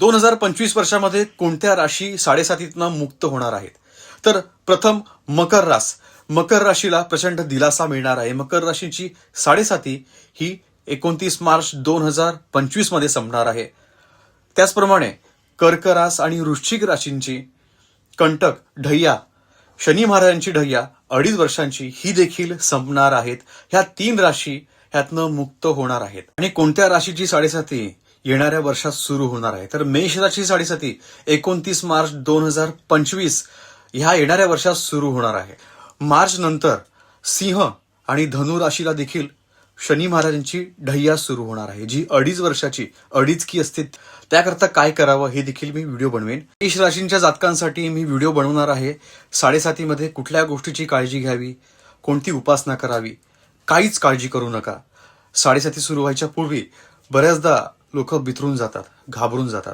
दोन हजार पंचवीस वर्षामध्ये कोणत्या राशी साडेसातीतनं मुक्त होणार आहेत? तर प्रथम मकर रास. मकर राशीला प्रचंड दिलासा मिळणार आहे. मकर राशीची साडेसाती ही एकोणतीस मार्च दोन हजार पंचवीसमध्ये संपणार आहे. त्याचप्रमाणे कर्क रास आणि वृश्चिक राशींची कंटक ढय्या शनी महाराजांची ढय्या अडीच वर्षांची ही देखील संपणार आहेत. ह्या तीन राशी ह्यातनं मुक्त होणार आहेत. आणि कोणत्या राशीची साडेसाती? येणाऱ्या वर्षात सुरू होणार आहे. तर मेष राशी साडेसाती एकोणतीस मार्च दोन हजार पंचवीस ह्या येणाऱ्या वर्षात सुरू होणार आहे. मार्च नंतर सिंह आणि धनु राशीला देखील शनी महाराजांची ढय्या सुरू होणार आहे जी अडीच वर्षाची अडीच की असते त्याकरता काय करावं हे देखील मी व्हिडिओ बनवेन. मेष राशींच्या जातकांसाठी मी व्हिडिओ बनवणार आहे. साडेसातीमध्ये कुठल्या गोष्टीची काळजी घ्यावी? कोणती उपासना करावी? काहीच काळजी करू नका. साडेसाती सुरू व्हायच्या पूर्वी बऱ्याचदा लोक बिथरून जातात घाबरून जातात